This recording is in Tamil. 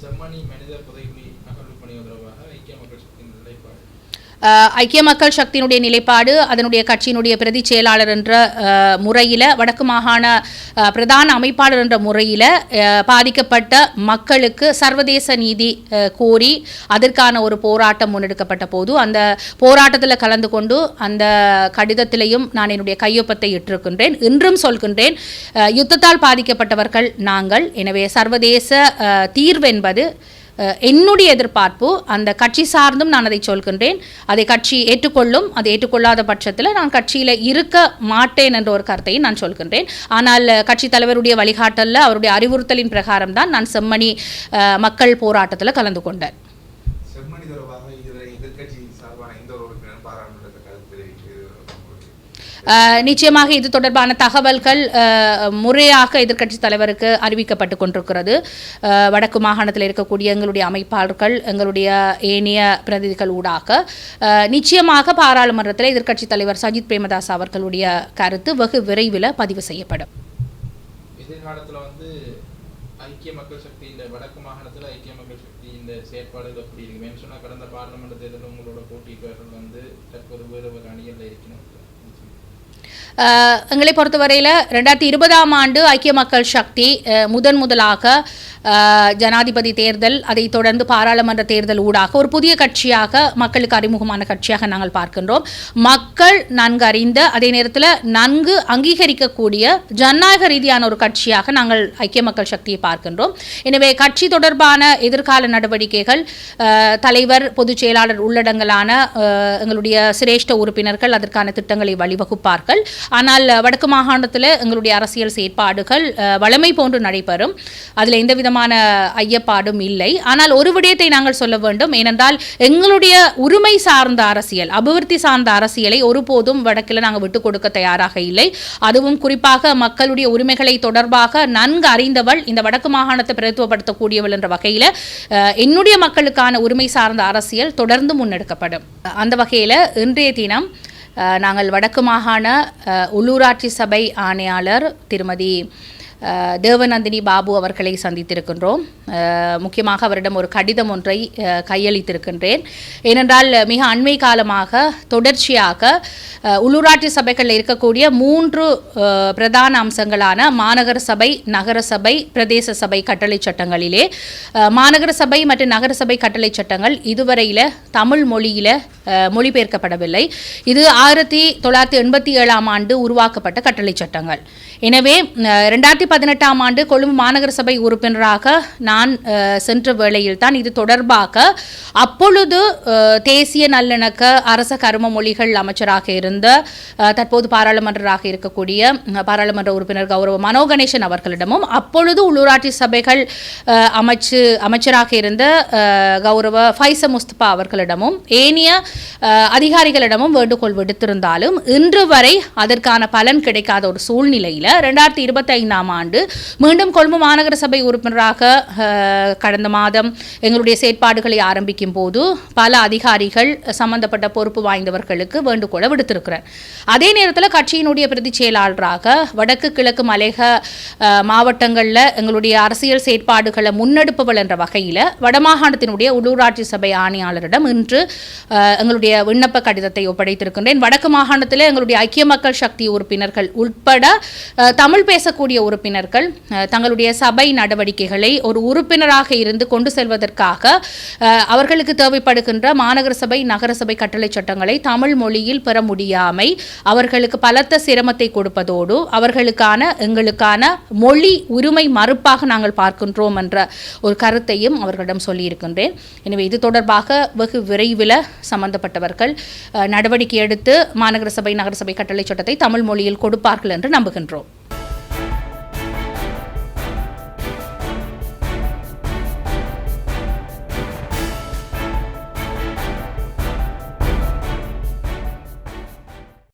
செம்மணி மனித புதைகுழி அகழ்வு பணி தொடர்பாக ஐக்கிய மக்கள் சக்தியின் நிலைப்பாடு. ஐக்கிய மக்கள் சக்தியினுடைய நிலைப்பாடு அதனுடைய கட்சியினுடைய பிரதி செயலாளர் என்ற முறையில் வடக்கு மாகாண பிரதான அமைப்பாளர் என்ற முறையில் பாதிக்கப்பட்ட மக்களுக்கு சர்வதேச நீதி கோரி அதற்கான ஒரு போராட்டம் முன்னெடுக்கப்பட்ட போது அந்த போராட்டத்தில் கலந்து கொண்டு அந்த கடிதத்திலையும் நான் என்னுடைய கையொப்பத்தை இட்டிருக்கின்றேன். இன்றும் சொல்கின்றேன் யுத்தத்தால் பாதிக்கப்பட்டவர்கள் நாங்கள். எனவே சர்வதேச தீர்வென்பது என்னுடைய எதிர்பார்ப்பு அந்த கட்சி சார்ந்தும் நான் அதை சொல்கின்றேன். அதை கட்சி ஏற்றுக்கொள்ளும் அதை ஏற்றுக்கொள்ளாத பட்சத்தில் நான் கட்சியில் இருக்க மாட்டேன் என்ற ஒரு கருத்தையும் நான் சொல்கின்றேன். ஆனால் கட்சி தலைவருடைய வழிகாட்டலில் அவருடைய அறிவுறுத்தலின் பிரகாரம் தான் நான் செம்மணி மக்கள் போராட்டத்தில் கலந்து கொண்டேன் செம்மணி தொடர்பாக இதுவரை எதிர்க்கட்சி சார்பான எந்த ஒரு உறுப்பினரும் பாராளுமன்றத்தில் கருத்து தெரிவிக்கிறது அஹ், நிச்சயமாக இது தொடர்பான தகவல்கள் முறையாக எதிர்க்கட்சி தலைவருக்கு அறிவிக்கப்பட்டு கொண்டிருக்கிறது. வடக்கு மாகாணத்தில் இருக்கக்கூடிய எங்களுடைய அமைப்பாளர்கள் எங்களுடைய ஏனைய பிரதிநிதிகள் ஊடாக. நிச்சயமாக பாராளுமன்றத்தில் எதிர்க்கட்சி தலைவர் சஜித் பிரேமதாஸ் அவர்களுடைய கருத்து வெகு விரைவில் பதிவு செய்யப்படும். எதிர்காலத்தில் வந்து ஐக்கிய மக்கள் சக்தி இந்த வடக்கு மாகாணத்தில் ஐக்கிய மக்கள் சக்தி இந்த செயற்பாடுகள் எப்படி இருக்கு ஏன்னு சொன்னால் கடந்த பார்லமெண்ட் தேர்தலில் உங்களோட போட்டியிட்டவர்கள் வந்து தற்போது வேறு ஒரு அணிகளில் இருக்கணும். எங்களை பொறுத்தவரையில் ரெண்டாயிரத்தி இருபதாம் ஆண்டு ஐக்கிய மக்கள் சக்தி முதன் முதலாக ஜனாதிபதி தேர்தல் அதை தொடர்ந்து பாராளுமன்ற தேர்தல் ஊடாக ஒரு புதிய கட்சியாக மக்களுக்கு அறிமுகமான கட்சியாக நாங்கள் பார்க்கின்றோம். மக்கள் நன்கு அறிந்த அதே நேரத்தில் நன்கு அங்கீகரிக்கக்கூடிய ஜனநாயக ரீதியான ஒரு கட்சியாக நாங்கள் ஐக்கிய மக்கள் சக்தியை பார்க்கின்றோம். எனவே கட்சி தொடர்பான எதிர்கால நடவடிக்கைகள் தலைவர் பொதுச் செயலாளர் உள்ளடங்கலான எங்களுடைய சிரேஷ்ட உறுப்பினர்கள் அதற்கான திட்டங்களை வழிவகுப்பார்கள். ஆனால் வடக்கு மாகாணத்தில் எங்களுடைய அரசியல் செயற்பாடுகள் வளமை வழமை போன்று நடைபெறும். அதில் எந்த விதமான ஐயப்பாடும் இல்லை. ஆனால் ஒரு விடயத்தை நாங்கள் சொல்ல வேண்டும். ஏனென்றால் எங்களுடைய உரிமை சார்ந்த அரசியல் அபிவிருத்தி சார்ந்த அரசியலை ஒருபோதும் வடக்கில் நாங்கள் விட்டுக் கொடுக்க தயாராக இல்லை. அதுவும் குறிப்பாக மக்களுடைய உரிமைகளை தொடர்பாக நன்கு அறிந்தவள் இந்த வடக்கு மாகாணத்தை பிரதித்துவப்படுத்தக்கூடியவள் என்ற வகையில் என்னுடைய மக்களுக்கான உரிமை சார்ந்த அரசியல் தொடர்ந்து முன்னெடுக்கப்படும். அந்த வகையில் இன்றைய தினம் நாங்கள் வடக்கு மாகாண உள்ளூராட்சி சபை ஆணையாளர் திருமதி தேவநந்தினி பாபு அவர்களை சந்தித்திருக்கின்றோம். முக்கியமாக அவரிடம் ஒரு கடிதம் ஒன்றை கையளித்திருக்கின்றேன். ஏனென்றால் மிக அண்மை காலமாக தொடர்ச்சியாக உள்ளூராட்சி சபைகளில் இருக்கக்கூடிய மூன்று பிரதான அம்சங்களான மாநகர சபை நகர சபை பிரதேச சபை கட்டளை சட்டங்களிலே மாநகர சபை மற்றும் நகர சபை கட்டளை சட்டங்கள் இதுவரையில் தமிழ் மொழியில் மொழிபெயர்க்கப்படவில்லை. இது ஆயிரத்தி தொள்ளாயிரத்தி எண்பத்தி ஏழாம் ஆண்டு உருவாக்கப்பட்ட கட்டளை சட்டங்கள். எனவே ரெண்டாயிரத்தி பதினெட்டாம் ஆண்டு கொழும்பு மாநகர சபை உறுப்பினராக நான் சென்ற வேளையில் தான் இது தொடர்பாக அப்பொழுது தேசிய நல்லிணக்க அரச கரும மொழிகள் அமைச்சராக இருந்த தற்போது பாராளுமன்றராக இருக்கக்கூடிய பாராளுமன்ற உறுப்பினர் கௌரவ மனோ கணேசன் அவர்களிடமும் அப்பொழுது உள்ளூராட்சி சபைகள் அமைச்சு அமைச்சராக இருந்த கௌரவ ஃபைச முஸ்தபா அவர்களிடமும் ஏனைய அதிகாரிகளிடமும் வேண்டுகோள் விடுத்திருந்தாலும் இன்று வரை அதற்கான பலன் கிடைக்காத ஒரு சூழ்நிலையில் ரெண்டாயிரத்தி இருபத்தி ஐந்தாம் ஆண்டு மீண்டும் கொழும்பு மாநகர சபை உறுப்பினராக கடந்த மாதம் எங்களுடைய செயற்பாடுகளை ஆரம்பிக்கும் போது பல அதிகாரிகள் சம்பந்தப்பட்ட பொறுப்பு வாய்ந்தவர்களுக்கு வேண்டுகோளை விடுத்திருக்கிறார். அதே நேரத்தில் கட்சியினுடைய பிரதி செயலாளராக வடக்கு கிழக்கு மலையக மாவட்டங்களில் எங்களுடைய அரசியல் செயற்பாடுகளை முன்னெடுப்பவள் என்ற வகையில் வடமாகாணத்தினுடைய உள்ளூராட்சி சபை ஆணையாளரிடம் இன்று எங்களுடைய விண்ணப்ப கடிதத்தை ஒப்படைத்திருக்கின்றேன். வடக்கு மாகாணத்தில் எங்களுடைய ஐக்கிய மக்கள் சக்தி உறுப்பினர்கள் உட்பட தமிழ் பேசக்கூடிய உறுப்பினர் உறுப்பினர்கள் தங்களுடைய சபை நடவடிக்கைகளை ஒரு உறுப்பினராக இருந்து கொண்டு செல்வதற்காக அவர்களுக்கு தேவைப்படுகின்ற மாநகர சபை நகர சபை கட்டளை சட்டங்களை தமிழ் மொழியில் பெற முடியாமை அவர்களுக்கு பலத்த சிரமத்தை கொடுப்பதோடு அவர்களுக்கான எங்களுக்கான மொழி உரிமை மறுப்பாக நாங்கள் பார்க்கின்றோம் என்ற ஒரு கருத்தையும் அவர்களிடம் சொல்லியிருக்கின்றேன். எனவே இது தொடர்பாக வெகு விரைவில் சம்பந்தப்பட்டவர்கள் நடவடிக்கை எடுத்து மாநகர சபை நகர சபை கட்டளை சட்டத்தை தமிழ் மொழியில் கொடுப்பார்கள் என்று நம்புகின்றோம்.